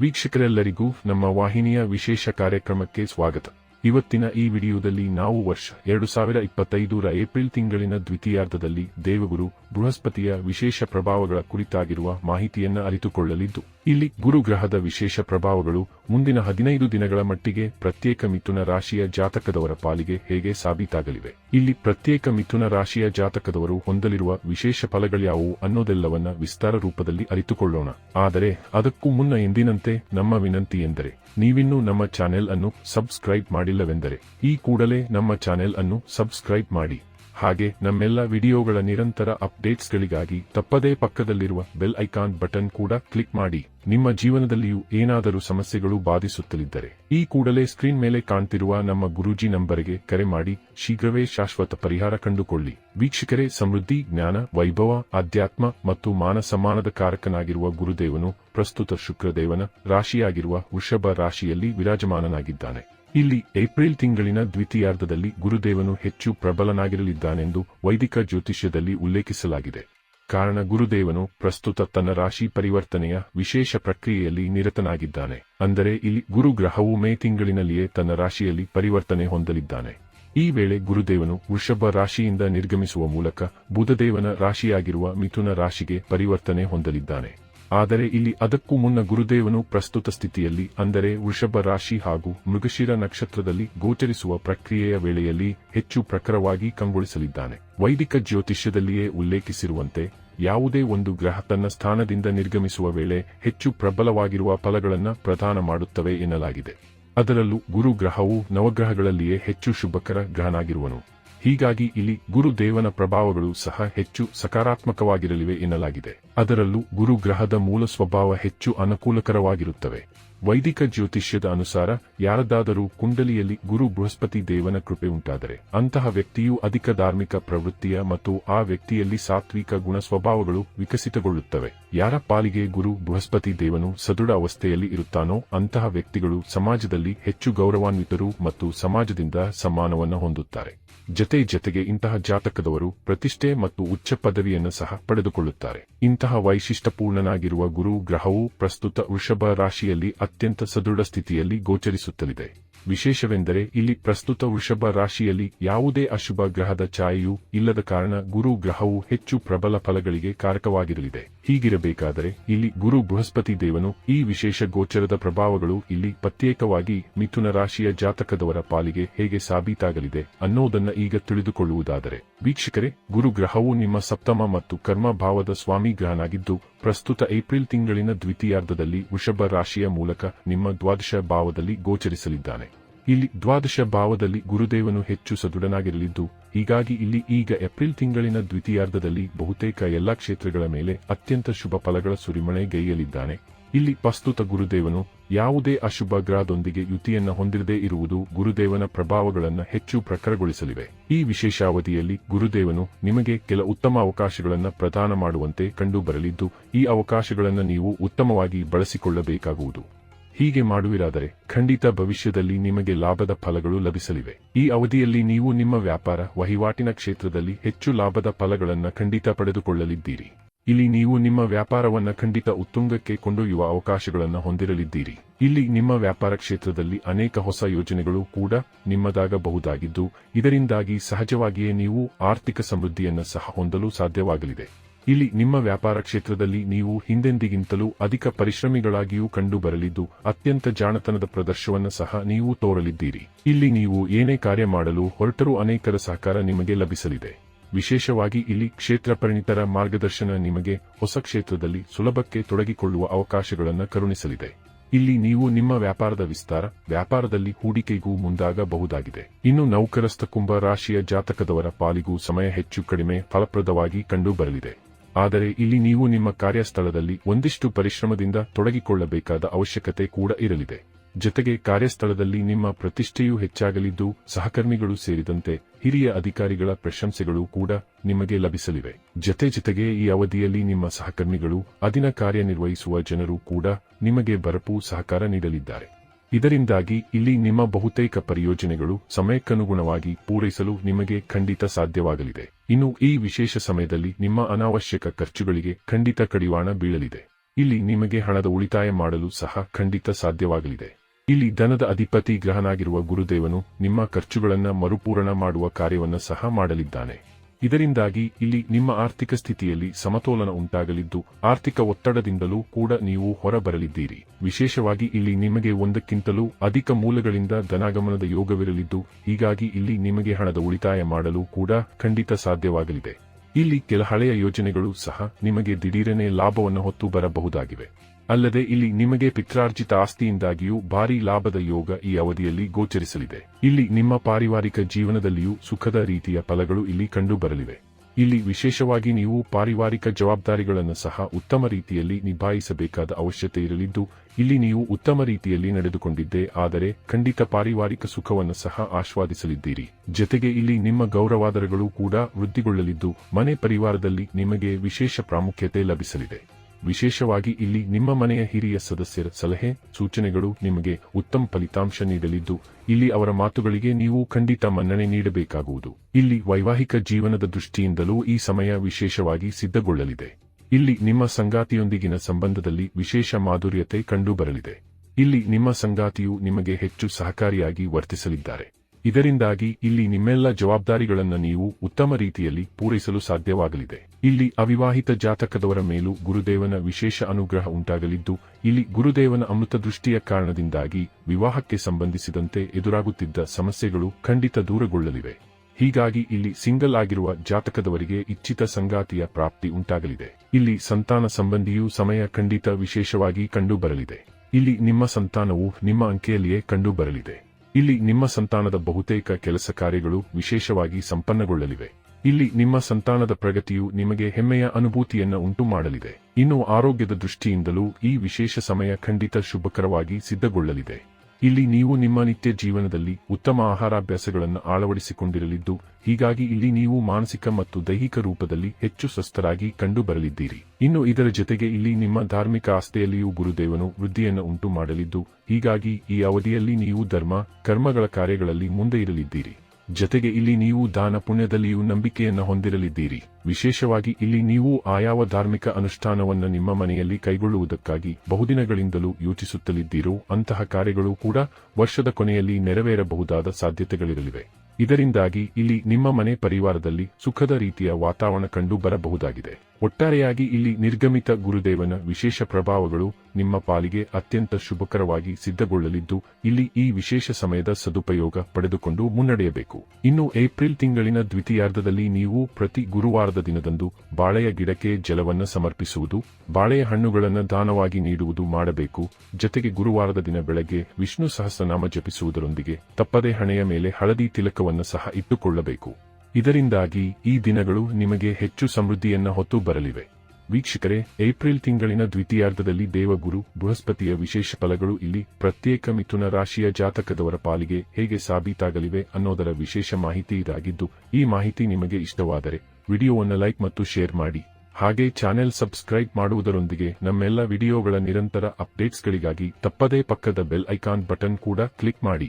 ವೀಕ್ಷಕರೆಲ್ಲರಿಗೂ ನಮ್ಮ ವಾಹಿನಿಯ ವಿಶೇಷ ಕಾರ್ಯಕ್ರಮಕ್ಕೆ ಸ್ವಾಗತ. ಇವತ್ತಿನ ಈ ವಿಡಿಯೋದಲ್ಲಿ ನಾವು ವರ್ಷ ಎರಡು ಸಾವಿರ ಇಪ್ಪತ್ತೈದರ ಏಪ್ರಿಲ್ ತಿಂಗಳಿನ ದ್ವಿತೀಯಾರ್ಧದಲ್ಲಿ ದೇವಗುರು ಬೃಹಸ್ಪತಿಯ ವಿಶೇಷ ಪ್ರಭಾವಗಳ ಕುರಿತಾಗಿರುವ ಮಾಹಿತಿಯನ್ನು ಅರಿತುಕೊಳ್ಳಲಿದ್ದು ಇಲ್ಲಿ ಗುರುಗ್ರಹದ ವಿಶೇಷ ಪ್ರಭಾವಗಳು ಮುಂದಿನ ಹದಿನೈದು ದಿನಗಳ ಮಟ್ಟಿಗೆ ಪ್ರತ್ಯೇಕ ಮಿಥುನ ರಾಶಿಯ ಜಾತಕದವರ ಪಾಲಿಗೆ ಹೇಗೆ ಸಾಬೀತಾಗಲಿವೆ. ಇಲ್ಲಿ ಪ್ರತ್ಯೇಕ ಮಿಥುನ ರಾಶಿಯ ಜಾತಕದವರು ಹೊಂದಲಿರುವ ವಿಶೇಷ ಫಲಗಳ್ಯಾವುವು ಅನ್ನೋದೆಲ್ಲವನ್ನ ವಿಸ್ತಾರ ರೂಪದಲ್ಲಿ ಅರಿತುಕೊಳ್ಳೋಣ. ಆದರೆ ಅದಕ್ಕೂ ಮುನ್ನ ಎಂದಿನಂತೆ ನಮ್ಮ ವಿನಂತಿ ಎಂದರೆ, ನೀವಿನ್ನೂ ನಮ್ಮ ಚಾನೆಲ್ ಅನ್ನು ಸಬ್ಸ್ಕ್ರೈಬ್ ಮಾಡಿಲ್ಲವೆಂದರೆ, ಈ ಕೂಡಲೇ ನಮ್ಮ ಚಾನೆಲ್ ಅನ್ನು ಸಬ್ಸ್ಕ್ರೈಬ್ ಮಾಡಿ. ಹಾಗೆ ನಮ್ಮೆಲ್ಲ ವಿಡಿಯೋಗಳ ನಿರಂತರ ಅಪ್ಡೇಟ್ಸ್ಗಳಿಗಾಗಿ ತಪ್ಪದೇ ಪಕ್ಕದಲ್ಲಿರುವ ಬೆಲ್ ಐಕಾನ್ ಬಟನ್ ಕೂಡ ಕ್ಲಿಕ್ ಮಾಡಿ. ನಿಮ್ಮ ಜೀವನದಲ್ಲಿಯೂ ಏನಾದರೂ ಸಮಸ್ಯೆಗಳು ಬಾಧಿಸುತ್ತಲಿದ್ದರೆ, ಈ ಕೂಡಲೇ ಸ್ಕ್ರೀನ್ ಮೇಲೆ ಕಾಣ್ತಿರುವ ನಮ್ಮ ಗುರೂಜಿ ನಂಬರಿಗೆ ಕರೆ ಮಾಡಿ, ಶೀಘ್ರವೇ ಶಾಶ್ವತ ಪರಿಹಾರ ಕಂಡುಕೊಳ್ಳಿ. ವೀಕ್ಷಕರೇ, ಸಮೃದ್ಧಿ, ಜ್ಞಾನ, ವೈಭವ ಅಧ್ಯಾತ್ಮ ಮತ್ತು ಮಾನ ಸಮಾನದ ಕಾರಕನಾಗಿರುವ ಗುರುದೇವನು ಪ್ರಸ್ತುತ ಶುಕ್ರದೇವನ ರಾಶಿಯಾಗಿರುವ ವೃಷಭ ರಾಶಿಯಲ್ಲಿ ವಿರಾಜಮಾನನಾಗಿದ್ದಾನೆ. ಇಲ್ಲಿ ಏಪ್ರಿಲ್ ತಿಂಗಳಿನ ದ್ವಿತೀಯಾರ್ಧದಲ್ಲಿ ಗುರುದೇವನು ಹೆಚ್ಚು ಪ್ರಬಲನಾಗಿರಲಿದ್ದಾನೆಂದು ವೈದಿಕ ಜ್ಯೋತಿಷ್ಯದಲ್ಲಿ ಉಲ್ಲೇಖಿಸಲಾಗಿದೆ. ಕಾರಣ ಗುರುದೇವನು ಪ್ರಸ್ತುತ ತನ್ನ ರಾಶಿ ಪರಿವರ್ತನೆಯ ವಿಶೇಷ ಪ್ರಕ್ರಿಯೆಯಲ್ಲಿ ನಿರತನಾಗಿದ್ದಾನೆ. ಅಂದರೆ ಇಲ್ಲಿ ಗುರು ಗ್ರಹವು ಮೇ ತಿಂಗಳಿನಲ್ಲಿಯೇ ತನ್ನ ರಾಶಿಯಲ್ಲಿ ಪರಿವರ್ತನೆ ಹೊಂದಲಿದ್ದಾನೆ. ಈ ವೇಳೆ ಗುರುದೇವನು ವೃಷಭ ರಾಶಿಯಿಂದ ನಿರ್ಗಮಿಸುವ ಮೂಲಕ ಬುಧದೇವನ ರಾಶಿಯಾಗಿರುವ ಮಿಥುನ ರಾಶಿಗೆ ಪರಿವರ್ತನೆ ಹೊಂದಲಿದ್ದಾನೆ. ಆದರೆ ಇಲ್ಲಿ ಅದಕ್ಕೂ ಮುನ್ನ ಗುರುದೇವನು ಪ್ರಸ್ತುತ ಸ್ಥಿತಿಯಲ್ಲಿ, ಅಂದರೆ ವೃಷಭ ರಾಶಿ ಹಾಗೂ ಮೃಗಶಿರ ನಕ್ಷತ್ರದಲ್ಲಿ ಗೋಚರಿಸುವ ಪ್ರಕ್ರಿಯೆಯ ವೇಳೆಯಲ್ಲಿ ಹೆಚ್ಚು ಪ್ರಖರವಾಗಿ ಕಂಗೊಳಿಸಲಿದ್ದಾನೆ. ವೈದಿಕ ಜ್ಯೋತಿಷ್ಯದಲ್ಲಿಯೇ ಉಲ್ಲೇಖಿಸಿರುವಂತೆ, ಯಾವುದೇ ಒಂದು ಗ್ರಹ ತನ್ನ ಸ್ಥಾನದಿಂದ ನಿರ್ಗಮಿಸುವ ವೇಳೆ ಹೆಚ್ಚು ಪ್ರಬಲವಾಗಿರುವ ಫಲಗಳನ್ನು ಪ್ರದಾನ ಮಾಡುತ್ತವೆ ಎನ್ನಲಾಗಿದೆ. ಅದರಲ್ಲೂ ಗುರು ಗ್ರಹವು ನವಗ್ರಹಗಳಲ್ಲಿಯೇ ಹೆಚ್ಚು ಶುಭಕರ ಗ್ರಹನಾಗಿರುವನು. ಹೀಗಾಗಿ ಇಲ್ಲಿ ಗುರುದೇವನ ಪ್ರಭಾವಗಳು ಸಹ ಹೆಚ್ಚು ಸಕಾರಾತ್ಮಕವಾಗಿರಲಿವೆ ಎನ್ನಲಾಗಿದೆ. ಅದರಲ್ಲೂ ಗುರು ಗ್ರಹದ ಮೂಲ ಸ್ವಭಾವ ಹೆಚ್ಚು ಅನುಕೂಲಕರವಾಗಿರುತ್ತವೆ. ವೈದಿಕ ಜ್ಯೋತಿಷ್ಯದ ಅನುಸಾರ ಯಾರದಾದರೂ ಕುಂಡಲಿಯಲ್ಲಿ ಗುರು ಬೃಹಸ್ಪತಿ ದೇವನ ಕೃಪೆ ಉಂಟಾದರೆ ಅಂತಹ ವ್ಯಕ್ತಿಯು ಅಧಿಕ ಧಾರ್ಮಿಕ ಪ್ರವೃತ್ತಿಯ ಮತ್ತು ಆ ವ್ಯಕ್ತಿಯಲ್ಲಿ ಸಾತ್ವಿಕ ಗುಣ ಸ್ವಭಾವಗಳು ವಿಕಸಿತಗೊಳ್ಳುತ್ತವೆ. ಯಾರ ಪಾಲಿಗೆ ಗುರು ಬೃಹಸ್ಪತಿ ದೇವನು ಸದೃಢ ಅವಸ್ಥೆಯಲ್ಲಿ ಇರುತ್ತಾನೋ ಅಂತಹ ವ್ಯಕ್ತಿಗಳು ಸಮಾಜದಲ್ಲಿ ಹೆಚ್ಚು ಗೌರವಾನ್ವಿತರು ಮತ್ತು ಸಮಾಜದಿಂದ ಸಮ್ಮಾನವನ್ನು ಹೊಂದುತ್ತಾರೆ. ಜತೆ ಜತೆಗೆ ಇಂತಹ ಜಾತಕದವರು ಪ್ರತಿಷ್ಠೆ ಮತ್ತು ಉಚ್ಚ ಪದವಿಯನ್ನು ಸಹ ಪಡೆದುಕೊಳ್ಳುತ್ತಾರೆ. ಇಂತಹ ವೈಶಿಷ್ಟ್ಯಪೂರ್ಣನಾಗಿರುವ ಗುರು ಗ್ರಹವು ಪ್ರಸ್ತುತ ವೃಷಭ ರಾಶಿಯಲ್ಲಿ ಅತ್ಯಂತ ಸದೃಢ ಸ್ಥಿತಿಯಲ್ಲಿ ಗೋಚರಿಸುತ್ತಲಿದೆ. ವಿಶೇಷವೆಂದರೆ ಇಲ್ಲಿ ಪ್ರಸ್ತುತ ವೃಷಭ ರಾಶಿಯಲ್ಲಿ ಯಾವುದೇ ಅಶುಭ ಗ್ರಹದ ಛಾಯೆಯೂ ಇಲ್ಲದ ಕಾರಣ ಗುರು ಗ್ರಹವು ಹೆಚ್ಚು ಪ್ರಬಲ ಫಲಗಳಿಗೆ ಕಾರಕವಾಗಿರಲಿದೆ. ಹೀಗಿರಬೇಕಾದರೆ ಇಲ್ಲಿ ಗುರು ಬೃಹಸ್ಪತಿ ದೇವನು ಈ ವಿಶೇಷ ಗೋಚರದ ಪ್ರಭಾವಗಳು ಇಲ್ಲಿ ಪ್ರತ್ಯೇಕವಾಗಿ ಮಿಥುನ ರಾಶಿಯ ಜಾತಕದವರ ಪಾಲಿಗೆ ಹೇಗೆ ಸಾಬೀತಾಗಲಿದೆ ಅನ್ನೋದನ್ನ ಈಗ ತಿಳಿದುಕೊಳ್ಳುವುದಾದರೆ. ವೀಕ್ಷಕರೇ, ಗುರು ಗ್ರಹವು ನಿಮ್ಮ ಸಪ್ತಮ ಮತ್ತು ಕರ್ಮ ಭಾವದ ಸ್ವಾಮಿ ಗ್ರಹನಾಗಿದ್ದು, ಪ್ರಸ್ತುತ ಏಪ್ರಿಲ್ ತಿಂಗಳಿನ ದ್ವಿತೀಯಾರ್ಧದಲ್ಲಿ ವೃಷಭ ರಾಶಿಯ ಮೂಲಕ ನಿಮ್ಮ ದ್ವಾದಶ ಭಾವದಲ್ಲಿ ಗೋಚರಿಸಲಿದ್ದಾನೆ. ಇಲ್ಲಿ ದ್ವಾದಶ ಭಾವದಲ್ಲಿ ಗುರುದೇವನು ಹೆಚ್ಚು ಸದೃಢನಾಗಿರಲಿದ್ದು, ಹೀಗಾಗಿ ಇಲ್ಲಿ ಈಗ ಏಪ್ರಿಲ್ ತಿಂಗಳಿನ ದ್ವಿತೀಯಾರ್ಧದಲ್ಲಿ ಬಹುತೇಕ ಎಲ್ಲಾ ಕ್ಷೇತ್ರಗಳ ಮೇಲೆ ಅತ್ಯಂತ ಶುಭ ಫಲಗಳ ಸುರಿಮಳೆಗೈಯಲಿದ್ದಾನೆ ಇಲ್ಲಿ ಪ್ರಸ್ತುತ ಗುರುದೇವನು ಯಾವುದೇ ಅಶುಭ ಗ್ರಹದೊಂದಿಗೆ ಯುತಿಯನ್ನ ಹೊಂದಿರದೇ ಇರುವುದು ಗುರುದೇವನ ಪ್ರಭಾವಗಳನ್ನು ಹೆಚ್ಚು ಪ್ರಖರಗೊಳಿಸಲಿವೆ. ಈ ವಿಶೇಷಾವಧಿಯಲ್ಲಿ ಗುರುದೇವನು ನಿಮಗೆ ಕೆಲ ಉತ್ತಮ ಅವಕಾಶಗಳನ್ನು ಪ್ರದಾನ ಮಾಡುವಂತೆ ಕಂಡುಬರಲಿದ್ದು, ಈ ಅವಕಾಶಗಳನ್ನು ನೀವು ಉತ್ತಮವಾಗಿ ಬಳಸಿಕೊಳ್ಳಬೇಕಾಗುವುದು. ಹೀಗೆ ಮಾಡುವಿರಾದರೆ ಖಂಡಿತ ಭವಿಷ್ಯದಲ್ಲಿ ನಿಮಗೆ ಲಾಭದ ಫಲಗಳು ಲಭಿಸಲಿವೆ. ಈ ಅವಧಿಯಲ್ಲಿ ನೀವು ನಿಮ್ಮ ವ್ಯಾಪಾರ, ವಹಿವಾಟಿನ ಕ್ಷೇತ್ರದಲ್ಲಿ ಹೆಚ್ಚು ಲಾಭದ ಫಲಗಳನ್ನು ಖಂಡಿತ ಪಡೆದುಕೊಳ್ಳಲಿದ್ದೀರಿ. ಇಲ್ಲಿ ನೀವು ನಿಮ್ಮ ವ್ಯಾಪಾರವನ್ನು ಖಂಡಿತ ಉತ್ತುಂಗಕ್ಕೆ ಕೊಂಡೊಯ್ಯುವ ಅವಕಾಶಗಳನ್ನು ಹೊಂದಿರಲಿದ್ದೀರಿ. ಇಲ್ಲಿ ನಿಮ್ಮ ವ್ಯಾಪಾರ ಕ್ಷೇತ್ರದಲ್ಲಿ ಅನೇಕ ಹೊಸ ಯೋಜನೆಗಳು ಕೂಡ ನಿಮ್ಮದಾಗಬಹುದಾಗಿದ್ದು, ಇದರಿಂದಾಗಿ ಸಹಜವಾಗಿಯೇ ನೀವು ಆರ್ಥಿಕ ಸಮೃದ್ಧಿಯನ್ನು ಸಹ ಹೊಂದಲು ಸಾಧ್ಯವಾಗಲಿದೆ. ಇಲ್ಲಿ ನಿಮ್ಮ ವ್ಯಾಪಾರ ಕ್ಷೇತ್ರದಲ್ಲಿ ನೀವು ಹಿಂದೆಂದಿಗಿಂತಲೂ ಅಧಿಕ ಪರಿಶ್ರಮಿಗಳಾಗಿಯೂ ಕಂಡುಬರಲಿದ್ದು, ಅತ್ಯಂತ ಜಾಣತನದ ಪ್ರದರ್ಶವನ್ನು ಸಹ ನೀವು ತೋರಲಿದ್ದೀರಿ. ಇಲ್ಲಿ ನೀವು ಏನೇ ಕಾರ್ಯ ಮಾಡಲು ಹೊರಟರೂ ಅನೇಕರ ಸಹಕಾರ ನಿಮಗೆ ಲಭಿಸಲಿದೆ. ವಿಶೇಷವಾಗಿ ಇಲ್ಲಿ ಕ್ಷೇತ್ರ ಪರಿಣಿತರ ಮಾರ್ಗದರ್ಶನ ನಿಮಗೆ ಹೊಸ ಕ್ಷೇತ್ರದಲ್ಲಿ ಸುಲಭಕ್ಕೆ ತೊಡಗಿಕೊಳ್ಳುವ ಅವಕಾಶಗಳನ್ನು ಕರುಣಿಸಲಿದೆ. ಇಲ್ಲಿ ನೀವು ನಿಮ್ಮ ವ್ಯಾಪಾರದ ವಿಸ್ತಾರ, ವ್ಯಾಪಾರದಲ್ಲಿ ಹೂಡಿಕೆಗೂ ಮುಂದಾಗಬಹುದಾಗಿದೆ. ಇನ್ನು ನೌಕರಸ್ಥ ಕುಂಭ ರಾಶಿಯ ಜಾತಕದವರ ಪಾಲಿಗೂ ಸಮಯ ಹೆಚ್ಚು ಕಡಿಮೆ, ಫಲಪ್ರದವಾಗಿ ಕಂಡುಬರಲಿದೆ. ಆದರೆ ಇಲ್ಲಿ ನೀವು ನಿಮ್ಮ ಕಾರ್ಯಸ್ಥಳದಲ್ಲಿ ಒಂದಿಷ್ಟು ಪರಿಶ್ರಮದಿಂದ ತೊಡಗಿಕೊಳ್ಳಬೇಕಾದ ಅವಶ್ಯಕತೆ ಕೂಡ ಇರಲಿದೆ. ಜೊತೆಗೆ ಕಾರ್ಯಸ್ಥಳದಲ್ಲಿ ನಿಮ್ಮ ಪ್ರತಿಷ್ಠೆಯೂ ಹೆಚ್ಚಾಗಲಿದ್ದು ಸಹಕರ್ಮಿಗಳು ಸೇರಿದಂತೆ ಹಿರಿಯ ಅಧಿಕಾರಿಗಳ ಪ್ರಶಂಸೆಗಳು ಕೂಡ ನಿಮಗೆ ಲಭಿಸಲಿವೆ. ಜತೆ ಜತೆಗೆ ಈ ಅವಧಿಯಲ್ಲಿ ನಿಮ್ಮ ಸಹಕರ್ಮಿಗಳು ಅದಿನ ಕಾರ್ಯನಿರ್ವಹಿಸುವ ಜನರು ಕೂಡ ನಿಮಗೆ ಬರಪು ಸಹಕಾರ ನೀಡಲಿದ್ದಾರೆ. ಇದರಿಂದಾಗಿ ಇಲ್ಲಿ ನಿಮ್ಮ ಬಹುತೇಕ ಪರಿಯೋಜನೆಗಳು ಸಮಯಕ್ಕನುಗುಣವಾಗಿ ಪೂರೈಸಲು ನಿಮಗೆ ಖಂಡಿತ ಸಾಧ್ಯವಾಗಲಿದೆ. ಇನ್ನು ಈ ವಿಶೇಷ ಸಮಯದಲ್ಲಿ ನಿಮ್ಮ ಅನಾವಶ್ಯಕ ಖರ್ಚುಗಳಿಗೆ ಖಂಡಿತ ಕಡಿವಾಣ ಬೀಳಲಿದೆ. ಇಲ್ಲಿ ನಿಮಗೆ ಹಣದ ಉಳಿತಾಯ ಮಾಡಲು ಸಹ ಖಂಡಿತ ಸಾಧ್ಯವಾಗಲಿದೆ. ಇಲ್ಲಿ ಧನದ ಅಧಿಪತಿ ಗ್ರಹನಾಗಿರುವ ಗುರುದೇವನು ನಿಮ್ಮ ಖರ್ಚುಗಳನ್ನ ಮರುಪೂರಣ ಮಾಡುವ ಕಾರ್ಯವನ್ನು ಸಹ ಮಾಡಲಿದ್ದಾನೆ. ಇದರಿಂದಾಗಿ ಇಲ್ಲಿ ನಿಮ್ಮ ಆರ್ಥಿಕ ಸ್ಥಿತಿಯಲ್ಲಿ ಸಮತೋಲನ ಉಂಟಾಗಲಿದ್ದು, ಆರ್ಥಿಕ ಒತ್ತಡದಿಂದಲೂ ಕೂಡ ನೀವು ಹೊರಬರಲಿದ್ದೀರಿ. ವಿಶೇಷವಾಗಿ ಇಲ್ಲಿ ನಿಮಗೆ ಒಂದಕ್ಕಿಂತಲೂ ಅಧಿಕ ಮೂಲಗಳಿಂದ ಧನಾಗಮನದ ಯೋಗವಿರಲಿದ್ದು, ಹೀಗಾಗಿ ಇಲ್ಲಿ ನಿಮಗೆ ಹಣದ ಉಳಿತಾಯ ಮಾಡಲು ಕೂಡ ಖಂಡಿತ ಸಾಧ್ಯವಾಗಲಿದೆ. ಇಲ್ಲಿ ಕೆಲ ಹಳೆಯ ಯೋಜನೆಗಳು ಸಹ ನಿಮಗೆ ದಿಢೀರನೆ ಲಾಭವನ್ನು ಹೊತ್ತು ಬರಬಹುದಾಗಿವೆ. ಅಲ್ಲದೆ ಇಲ್ಲಿ ನಿಮಗೆ ಪಿತ್ರಾರ್ಜಿತ ಆಸ್ತಿಯಿಂದಾಗಿಯೂ ಭಾರೀ ಲಾಭದ ಯೋಗ ಈ ಅವಧಿಯಲ್ಲಿ ಗೋಚರಿಸಲಿದೆ. ಇಲ್ಲಿ ನಿಮ್ಮ ಪಾರಿವಾರಿಕ ಜೀವನದಲ್ಲಿಯೂ ಸುಖದ ರೀತಿಯ ಫಲಗಳು ಇಲ್ಲಿ ಕಂಡುಬರಲಿವೆ. ಇಲ್ಲಿ ವಿಶೇಷವಾಗಿ ನೀವು ಪಾರಿವಾರಿಕ ಜವಾಬ್ದಾರಿಗಳನ್ನು ಸಹ ಉತ್ತಮ ರೀತಿಯಲ್ಲಿ ನಿಭಾಯಿಸಬೇಕಾದ ಅವಶ್ಯಕತೆ ಇರಲಿದ್ದು, ಇಲ್ಲಿ ನೀವು ಉತ್ತಮ ರೀತಿಯಲ್ಲಿ ನಡೆದುಕೊಂಡಿದ್ದೇ, ಆದರೆ ಖಂಡಿತ ಪಾರಿವಾರಿಕ ಸುಖವನ್ನು ಸಹ ಆಸ್ವಾದಿಸಲಿದ್ದೀರಿ. ಜತೆಗೆ ಇಲ್ಲಿ ನಿಮ್ಮ ಗೌರವಾದರಗಳು ಕೂಡ ವೃದ್ಧಿಗೊಳ್ಳಲಿದ್ದು, ಮನೆ ಪರಿವಾರದಲ್ಲಿ ನಿಮಗೆ ವಿಶೇಷ ಪ್ರಾಮುಖ್ಯತೆ ಲಭಿಸಲಿದೆ. ವಿಶೇಷವಾಗಿ ಇಲ್ಲಿ ನಿಮ್ಮ ಮನೆಯ ಹಿರಿಯ ಸದಸ್ಯರ ಸಲಹೆ, ಸೂಚನೆಗಳು ನಿಮಗೆ ಉತ್ತಮ ಫಲಿತಾಂಶ ನೀಡಲಿದ್ದು, ಇಲ್ಲಿ ಅವರ ಮಾತುಗಳಿಗೆ ನೀವು ಖಂಡಿತ ಮನ್ನಣೆ ನೀಡಬೇಕಾಗುವುದು. ಇಲ್ಲಿ ವೈವಾಹಿಕ ಜೀವನದ ದೃಷ್ಟಿಯಿಂದಲೂ ಈ ಸಮಯ ವಿಶೇಷವಾಗಿ ಸಿದ್ಧಗೊಳ್ಳಲಿದೆ. ಇಲ್ಲಿ ನಿಮ್ಮ ಸಂಗಾತಿಯೊಂದಿಗಿನ ಸಂಬಂಧದಲ್ಲಿ ವಿಶೇಷ ಮಾಧುರ್ಯತೆ ಕಂಡುಬರಲಿದೆ. ಇಲ್ಲಿ ನಿಮ್ಮ ಸಂಗಾತಿಯು ನಿಮಗೆ ಹೆಚ್ಚು ಸಹಕಾರಿಯಾಗಿ ವರ್ತಿಸಲಿದ್ದಾರೆ. ಇದರಿಂದಾಗಿ ಇಲ್ಲಿ ನಿಮ್ಮೆಲ್ಲ ಜವಾಬ್ದಾರಿಗಳನ್ನು ನೀವು ಉತ್ತಮ ರೀತಿಯಲ್ಲಿ ಪೂರೈಸಲು ಸಾಧ್ಯವಾಗಲಿದೆ. ಇಲ್ಲಿ ಅವಿವಾಹಿತ ಜಾತಕದವರ ಮೇಲೂ ಗುರುದೇವನ ವಿಶೇಷ ಅನುಗ್ರಹ ಉಂಟಾಗಲಿದ್ದು, ಇಲ್ಲಿ ಗುರುದೇವನ ಅಮೃತ ದೃಷ್ಟಿಯ ಕಾರಣದಿಂದಾಗಿ ವಿವಾಹಕ್ಕೆ ಸಂಬಂಧಿಸಿದಂತೆ ಎದುರಾಗುತ್ತಿದ್ದ ಸಮಸ್ಯೆಗಳು ಖಂಡಿತ ದೂರಗೊಳ್ಳಲಿವೆ. ಹೀಗಾಗಿ ಇಲ್ಲಿ ಸಿಂಗಲ್ ಆಗಿರುವ ಜಾತಕದವರಿಗೆ ಇಚ್ಛಿತ ಸಂಗಾತಿಯ ಪ್ರಾಪ್ತಿ ಉಂಟಾಗಲಿದೆ. ಇಲ್ಲಿ ಸಂತಾನ ಸಂಬಂಧಿಯೂ ಸಮಯ ಖಂಡಿತ ವಿಶೇಷವಾಗಿ ಕಂಡುಬರಲಿದೆ. ಇಲ್ಲಿ ನಿಮ್ಮ ಸಂತಾನವು ನಿಮ್ಮ ಅಂಕೆಯಲ್ಲಿಯೇ ಕಂಡುಬರಲಿದೆ. ಇಲ್ಲಿ ನಿಮ್ಮ ಸಂತಾನದ ಬಹುತೇಕ ಕೆಲಸ ಕಾರ್ಯಗಳು ವಿಶೇಷವಾಗಿ ಸಂಪನ್ನಗೊಳ್ಳಲಿವೆ. ಇಲ್ಲಿ ನಿಮ್ಮ ಸಂತಾನದ ಪ್ರಗತಿಯು ನಿಮಗೆ ಹೆಮ್ಮೆಯ ಅನುಭೂತಿಯನ್ನ ಉಂಟು ಮಾಡಲಿದೆ ಇನ್ನು ಆರೋಗ್ಯದ ದೃಷ್ಟಿಯಿಂದಲೂ ಈ ವಿಶೇಷ ಸಮಯ ಖಂಡಿತ ಶುಭಕರವಾಗಿ ಸಿದ್ಧಗೊಳ್ಳಲಿದೆ. ಇಲ್ಲಿ ನೀವು ನಿಮ್ಮ ನಿತ್ಯ ಜೀವನದಲ್ಲಿ ಉತ್ತಮ ಆಹಾರಾಭ್ಯಾಸಗಳನ್ನು ಅಳವಡಿಸಿಕೊಂಡಿರಲಿದ್ದು, ಹೀಗಾಗಿ ಇಲ್ಲಿ ನೀವು ಮಾನಸಿಕ ಮತ್ತು ದೈಹಿಕ ರೂಪದಲ್ಲಿ ಹೆಚ್ಚು ಸ್ವಸ್ಥರಾಗಿ ಕಂಡುಬರಲಿದ್ದೀರಿ. ಇನ್ನು ಇದರ ಜೊತೆಗೆ ಇಲ್ಲಿ ನಿಮ್ಮ ಧಾರ್ಮಿಕ ಆಸ್ತೆಯಲ್ಲಿಯೂ ಗುರುದೇವನು ವೃದ್ಧಿಯನ್ನು ಉಂಟು ಮಾಡಲಿದ್ದು ಹೀಗಾಗಿ ಈ ಅವಧಿಯಲ್ಲಿ ನೀವು ಧರ್ಮ, ಕರ್ಮಗಳ ಕಾರ್ಯಗಳಲ್ಲಿ ಮುಂದೆ ಇರಲಿದ್ದೀರಿ. ಜತೆಗೆ ಇಲ್ಲಿ ನೀವು ದಾನ ಪುಣ್ಯದಲ್ಲಿಯೂ ನಂಬಿಕೆಯನ್ನು ಹೊಂದಿರಲಿದ್ದೀರಿ. ವಿಶೇಷವಾಗಿ ಇಲ್ಲಿ ನೀವು ಆಯಾವ ಧಾರ್ಮಿಕ ಅನುಷ್ಠಾನವನ್ನು ನಿಮ್ಮ ಮನೆಯಲ್ಲಿ ಕೈಗೊಳ್ಳುವುದಕ್ಕಾಗಿ ಬಹುದಿನಗಳಿಂದಲೂ ಯೋಚಿಸುತ್ತಲಿದ್ದೀರೋ, ಅಂತಹ ಕಾರ್ಯಗಳು ಕೂಡ ವರ್ಷದ ಕೊನೆಯಲ್ಲಿ ನೆರವೇರಬಹುದಾದ ಸಾಧ್ಯತೆಗಳಿರಲಿವೆ. ಇದರಿಂದಾಗಿ ಇಲ್ಲಿ ನಿಮ್ಮ ಮನೆ ಪರಿವಾರದಲ್ಲಿ ಸುಖದ ರೀತಿಯ ವಾತಾವರಣ ಕಂಡು ಬರಬಹುದಾಗಿದೆ. ಒಟ್ಟಾರೆಯಾಗಿ ಇಲ್ಲಿ ನಿರ್ಗಮಿತ ಗುರುದೇವನ ವಿಶೇಷ ಪ್ರಭಾವಗಳು ನಿಮ್ಮ ಪಾಲಿಗೆ ಅತ್ಯಂತ ಶುಭಕರವಾಗಿ ಸಿದ್ಧಗೊಳ್ಳಲಿದ್ದು, ಇಲ್ಲಿ ಈ ವಿಶೇಷ ಸಮಯದ ಸದುಪಯೋಗ ಪಡೆದುಕೊಂಡು ಮುನ್ನಡೆಯಬೇಕು. ಇನ್ನು ಏಪ್ರಿಲ್ ತಿಂಗಳಿನ ದ್ವಿತೀಯಾರ್ಧದಲ್ಲಿ ನೀವು ಪ್ರತಿ ಗುರುವಾರದ ದಿನದಂದು ಬಾಳೆಯ ಗಿಡಕ್ಕೆ ಜಲವನ್ನು ಸಮರ್ಪಿಸುವುದು, ಬಾಳೆಯ ಹಣ್ಣುಗಳನ್ನು ದಾನವಾಗಿ ನೀಡುವುದು ಮಾಡಬೇಕು. ಜತೆಗೆ ಗುರುವಾರದ ದಿನ ಬೆಳಗ್ಗೆ ವಿಷ್ಣು ಸಹಸ್ರನಾಮ ಜಪಿಸುವುದರೊಂದಿಗೆ ತಪ್ಪದೆ ಹಣೆಯ ಮೇಲೆ ಹಳದಿ ತಿಲಕವನ್ನು ಸಹ ಇಟ್ಟುಕೊಳ್ಳಬೇಕು. ಇದರಿಂದಾಗಿ ಈ ದಿನಗಳು ನಿಮಗೆ ಹೆಚ್ಚು ಸಮೃದ್ಧಿಯನ್ನ ಹೊತ್ತು ಬರಲಿವೆ. ವೀಕ್ಷಕರೇ, ಏಪ್ರಿಲ್ ತಿಂಗಳಿನ ದ್ವಿತೀಯಾರ್ಧದಲ್ಲಿ ದೇವಗುರು, ಬೃಹಸ್ಪತಿಯ ವಿಶೇಷ ಫಲಗಳು ಇಲ್ಲಿ ಪ್ರತ್ಯೇಕ ಮಿಥುನ ರಾಶಿಯ ಜಾತಕದವರ ಪಾಲಿಗೆ ಹೇಗೆ ಸಾಬೀತಾಗಲಿವೆ ಅನ್ನೋದರ ವಿಶೇಷ ಮಾಹಿತಿ ಇದಾಗಿದ್ದು, ಈ ಮಾಹಿತಿ ನಿಮಗೆ ಇಷ್ಟವಾದರೆ ವಿಡಿಯೋವನ್ನು ಲೈಕ್ ಮತ್ತು ಶೇರ್ ಮಾಡಿ. ಹಾಗೆ ಚಾನೆಲ್ ಸಬ್ಸ್ಕ್ರೈಬ್ ಮಾಡುವುದರೊಂದಿಗೆ ನಮ್ಮೆಲ್ಲ ವಿಡಿಯೋಗಳ ನಿರಂತರ ಅಪ್ಡೇಟ್ಸ್ಗಳಿಗಾಗಿ ತಪ್ಪದೇ ಪಕ್ಕದ ಬೆಲ್ ಐಕಾನ್ ಬಟನ್ ಕೂಡ ಕ್ಲಿಕ್ ಮಾಡಿ.